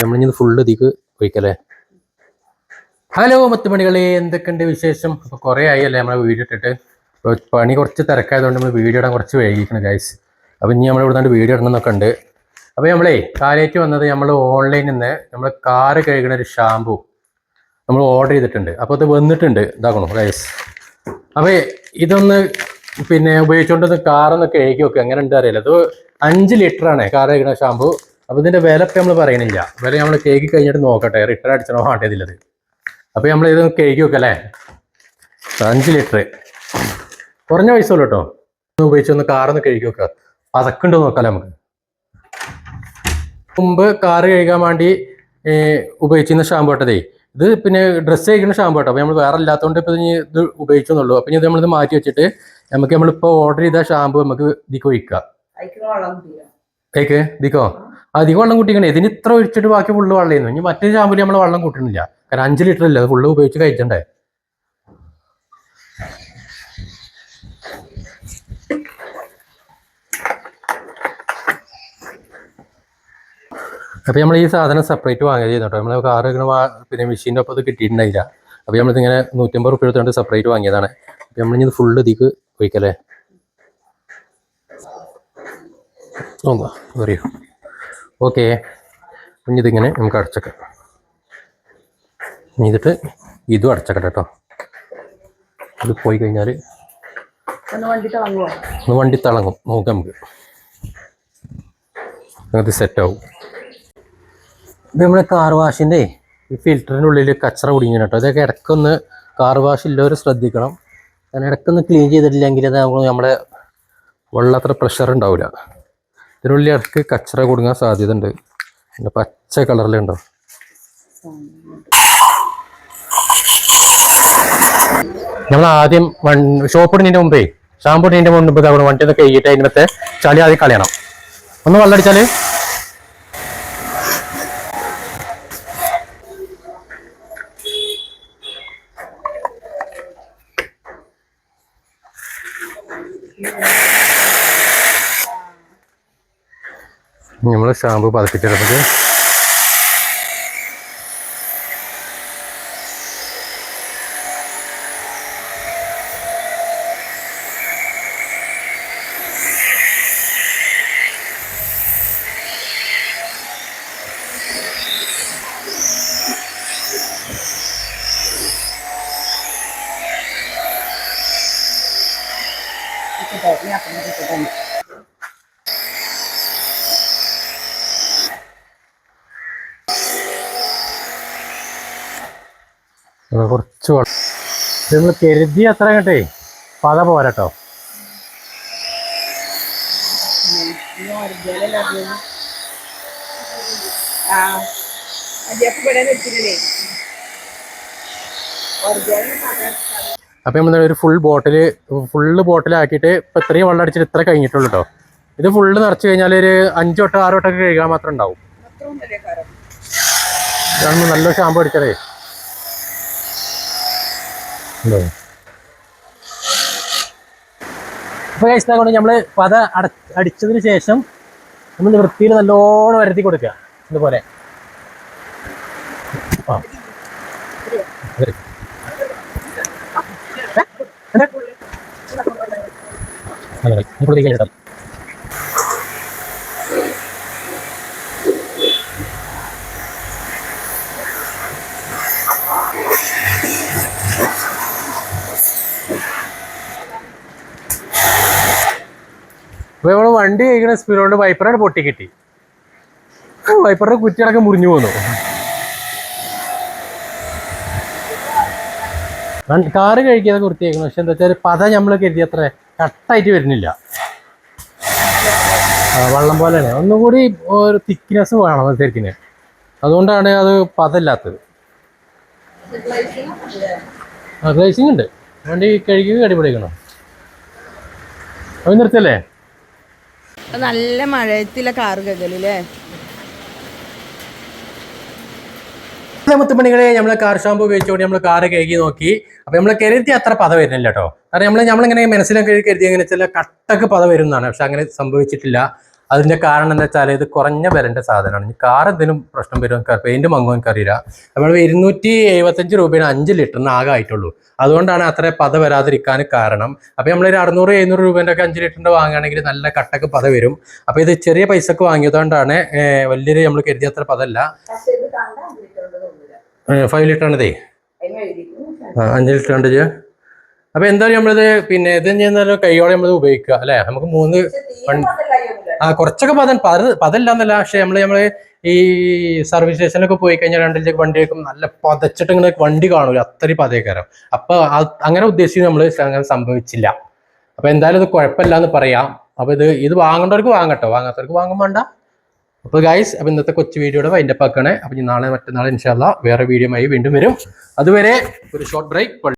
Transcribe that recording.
നമ്മളിഞ്ഞത് full ഇതിക്ക് ഒഴിക്കല്ലേ hello മത്തുമണികളെ എന്തൊക്കെയുണ്ട് വിശേഷം? അപ്പോൾ കുറേ ആയി അല്ലേ നമ്മളെ വീഡിയോ ഇട്ടിട്ട്. ഇപ്പോൾ പണി കുറച്ച് തിരക്കായതുകൊണ്ട് നമ്മൾ വീഡിയോ ഇടാൻ കുറച്ച് വൈകിക്കണം ഗൈസ് അപ്പോൾ ഇനി നമ്മൾ ഇവിടെ വീഡിയോ ഇടണമെന്നൊക്കെ ഉണ്ട്. അപ്പോൾ നമ്മളേ കാലേറ്റ് വന്നത് നമ്മൾ ഓൺലൈനിൽ നിന്ന് നമ്മൾ കാറ് കഴുകുന്ന ഒരു ഷാമ്പു നമ്മൾ ഓർഡർ ചെയ്തിട്ടുണ്ട്. അപ്പോൾ അത് വന്നിട്ടുണ്ട്. ഇതാക്കണോ ഗൈസ് അപ്പോൾ ഇതൊന്ന് പിന്നെ ഉപയോഗിച്ചുകൊണ്ടൊന്ന് കാറൊന്ന് കഴുകി വെക്കുക എങ്ങനെ ഉണ്ട് അറിയില്ല. ഇത് അഞ്ച് ലിറ്ററാണ് കാർ കഴുകുന്ന ഷാമ്പു അപ്പോൾ ഇതിന്റെ വില ഇപ്പം നമ്മൾ പറയണില്ല. വില നമ്മൾ കേക്ക് കഴിഞ്ഞിട്ട് നോക്കട്ടെ. റിട്ടേൺ അടിച്ചണോ വേണ്ടതില്ലത്. അപ്പോൾ നമ്മൾ ഇത് കേക്ക് വെക്കല്ലേ അഞ്ച് ലിറ്റർ കുറഞ്ഞ പൈസ ഉള്ളൂ കേട്ടോ ഒന്ന് ഉപയോഗിച്ച് ഒന്ന് കാറൊന്ന് കഴുകി വെക്കുക പതക്കുണ്ടോ നോക്കാലോ നമുക്ക്. മുമ്പ് കാറ് കഴുകാൻ വേണ്ടി ഉപയോഗിച്ചിരുന്ന ഷാമ്പു കേട്ടതേ ഇത് പിന്നെ ഡ്രസ്സ് കഴിക്കുന്ന ഷാമ്പു കേട്ടോ അപ്പോൾ നമ്മൾ വേറെ ഇല്ലാത്തതുകൊണ്ട് ഇപ്പോൾ ഇനി ഇത് ഉപയോഗിച്ചെന്നുള്ളൂ. അപ്പോൾ ഇനി ഇത് നമ്മളിത് മാറ്റി വെച്ചിട്ട് നമുക്ക് നമ്മളിപ്പോൾ ഓർഡർ ചെയ്ത ഷാമ്പു നമുക്ക് ഇതിക്ക് ഒഴിക്കാം. കേക്ക് ഇതിക്കോ? അധികം വെള്ളം കൂട്ടിക്കണേ. ഇതിന് ഇത്ര ഒഴിച്ചിട്ട് ബാക്കി ഫുള്ള് വെള്ളം ചെയ്യുന്നു ഇനി മറ്റേ ചാമ്പലി നമ്മൾ വെള്ളം കൂട്ടണില്ല. കാരണം അഞ്ച് ലിറ്റർ അത് ഫുള്ള് ഉപയോഗിച്ച് കഴിച്ചണ്ടേ? അപ്പോൾ നമ്മൾ ഈ സാധനം സെപ്പറേറ്റ് വാങ്ങിയത് ചെയ്യുന്നുണ്ടോ നമ്മൾ കാർ പിന്നെ മെഷീന്റെ ഒപ്പം അത് കിട്ടിയിട്ടുണ്ടായില്ല. അപ്പോൾ നമ്മളിതിങ്ങനെ നൂറ്റമ്പത് റുപ്യ എടുത്തുകൊണ്ട് സെപ്പറേറ്റ് വാങ്ങിയതാണ്. അപ്പോൾ നമ്മളിനി ഇത് ഫുള്ള് ഇതിക്ക് ഒഴിക്കല്ലേ? നോക്കാം പറയൂ ഓക്കെ. ഇനി ഇതിങ്ങനെ നമുക്ക് അടച്ചേക്കാം. ഇനി ഇതിട്ട് ഇതും അടച്ചേക്കട്ടെ കേട്ടോ. ഇത് പോയി കഴിഞ്ഞാൽ ഒന്ന് വണ്ടി തിളങ്ങും നോക്കാം നമുക്ക്. അത് സെറ്റാവും. ഇത് നമ്മുടെ കാർ വാഷിന്റെ ഈ ഫിൽറ്ററിന്റെ ഉള്ളിൽ കച്ചറ കുടുങ്ങിയാണ് കേട്ടോ. ഇതൊക്കെ ഇടയ്ക്കൊന്ന് കാർ വാഷ് ഇല്ലവർ ശ്രദ്ധിക്കണം. കാരണം ഇടയ്ക്കൊന്ന് ക്ലീൻ ചെയ്തിട്ടില്ലെങ്കിൽ അത് നമ്മുടെ വെള്ളത്ര പ്രഷർ ഉണ്ടാവില്ല. ഇതിനുള്ളിൽ ഇടയ്ക്ക് കച്ചറ കൊടുങ്ങാൻ സാധ്യത ഉണ്ട് പിന്നെ പച്ച കളറിലുണ്ടോ? നമ്മൾ ആദ്യം ഷോപ്പ് ഇടുന്നതിന്റെ മുമ്പേ ഷാമ്പു ഇടുന്നതിന്റെ മുമ്പ് അവിടെ വണ്ടി ഒന്ന് കഴുകിയിട്ട് അതിനകത്തെ ചളി ആദ്യം കളയണം. ഒന്ന് വെള്ളം അടിച്ചാൽ നമ്മൾ ഷാമ്പു പതപ്പിച്ചെടുത്തത് ഞാൻ അപ്പം കുറച്ച് വെള്ളം നമ്മൾ കരുതി അത്ര കേട്ടേ പത പോരാട്ടോ. അപ്പം നമ്മൾ ഒരു ഫുൾ ബോട്ടിൽ ഫുള്ള് ബോട്ടിലാക്കിയിട്ട് ഇപ്പം ഇത്രയും വെള്ളം അടിച്ചിട്ട് ഇത്ര കഴിഞ്ഞിട്ടുള്ളൂ കേട്ടോ ഇത് ഫുള്ള് നിറച്ച് കഴിഞ്ഞാൽ ഒരു അഞ്ച് വട്ടം ആറ് വട്ടമൊക്കെ കഴുകാൻ മാത്രം ഉണ്ടാവും. നല്ല ഷാമ്പു അടിച്ചതേ ഉണ്ടോ? അപ്പൊ കഴിച്ചാൽ കൊണ്ട് നമ്മൾ പത അട അടിച്ചതിന് ശേഷം നമ്മൾ വൃത്തിയിൽ നല്ലോണം വരത്തി കൊടുക്കുക ഇതുപോലെ ആ. അതെ അതെ അപ്പൊ നമ്മൾ വണ്ടി കഴിക്കുന്ന സ്പീഡ് കൊണ്ട് വൈപ്പറാണ് പൊട്ടി കിട്ടി. വൈപ്പറുടെ കുറ്റിയടക്കം മുറിഞ്ഞു പോന്നു. കാറ് കഴിക്കാതെ വൃത്തിയാക്കുന്നു പക്ഷെ എന്താ വെച്ചാൽ പത നമ്മൾ കരുതി അത്ര കട്ടായിട്ട് വരുന്നില്ല. വെള്ളം ഒന്നും കൂടി ഒരു തിക്നെസ് വേണം ശരിക്കിന്. അതുകൊണ്ടാണ് അത് പതല്ലാത്തത് ഉണ്ട്. വണ്ടി കഴുകി അടിപൊളിക്കണം അത് നിർത്തല്ലേ നല്ല മഴയത്തിലെ കാറ് കകലില്ലേ? മുത്തുമണികളെ നമ്മൾ കാർ ഷാമ്പു ഉപയോഗിച്ചുകൊണ്ട് നമ്മൾ കാറ് കഴുകി നോക്കി. അപ്പൊ നമ്മൾ കരുതി അത്ര പത വരുന്നില്ല കേട്ടോ കാരണം നമ്മൾ നമ്മളിങ്ങനെ മനസ്സിലൊക്കെ കരുതി എങ്ങനെ വെച്ചാൽ കട്ടക്ക് പത വരുന്നതാണ്. പക്ഷെ അങ്ങനെ സംഭവിച്ചിട്ടില്ല. അതിന്റെ കാരണം എന്താ വെച്ചാൽ ഇത് കുറഞ്ഞ വിലന്റെ സാധനമാണ്. ഇനി കാർ എന്തെങ്കിലും പ്രശ്നം വരും പെയിന്റ് മങ്ങോ എനിക്കറിയില്ല. നമ്മൾ ഇരുന്നൂറ്റി എഴുപത്തഞ്ച് രൂപയാണ് അഞ്ച് ലിറ്ററിന് ആകെ ആയിട്ടുള്ളൂ. അതുകൊണ്ടാണ് അത്ര പത വരാതിരിക്കാൻ കാരണം. അപ്പൊ നമ്മൾ ഒരു അറുന്നൂറ് എഴുന്നൂറ് രൂപേന്റെ ഒക്കെ അഞ്ച് ലിറ്ററിന്റെ വാങ്ങുകയാണെങ്കിൽ നല്ല കട്ടക്ക് പത വരും. അപ്പൊ ഇത് ചെറിയ പൈസക്ക് വാങ്ങിയതുകൊണ്ടാണ് വലിയൊരു നമ്മൾ കരുതിയ അത്ര പതല്ല. ഫൈവ് അതിന് അഞ്ച് ലിറ്റർ ഉണ്ട് അപ്പോൾ അപ്പൊ എന്തായാലും നമ്മളിത് പിന്നെ ഇത് ചെയ്യുന്നാലും കൈയോടെ നമ്മൾ ഉപയോഗിക്കുക അല്ലെ? നമുക്ക് മൂന്ന് കുറച്ചൊക്കെ പതൻ പത പതല്ല എന്നല്ല പക്ഷെ നമ്മൾ നമ്മൾ ഈ സർവീസ് സ്റ്റേഷനിലൊക്കെ പോയി കഴിഞ്ഞാൽ രണ്ടിലേക്ക് വണ്ടി വെക്കും നല്ല പതച്ചിട്ട് ഇങ്ങനെ വണ്ടി കാണൂല അത്രയും പതേക്കാരം അപ്പൊ അങ്ങനെ ഉദ്ദേശിച്ച് നമ്മൾ അങ്ങനെ സംഭവിച്ചില്ല. അപ്പൊ എന്തായാലും ഇത് കുഴപ്പമില്ല എന്ന് പറയാം. അപ്പൊ ഇത് ഇത് വാങ്ങേണ്ടവർക്ക് വാങ്ങട്ടോ വാങ്ങാത്തവർക്ക് വാങ്ങാൻ വേണ്ട. അപ്പോൾ ഗൈസ് അപ്പോൾ ഇന്നത്തെ കൊച്ചു വീഡിയോയുടെ വൈൻഡപ്പ് ആക്കണേ അപ്പോൾ നാളെ മറ്റന്നാൾ ഇൻഷാല്ല വേറെ വീഡിയോ വീണ്ടും വരും. അതുവരെ ഒരു ഷോർട്ട് ബ്രേക്ക്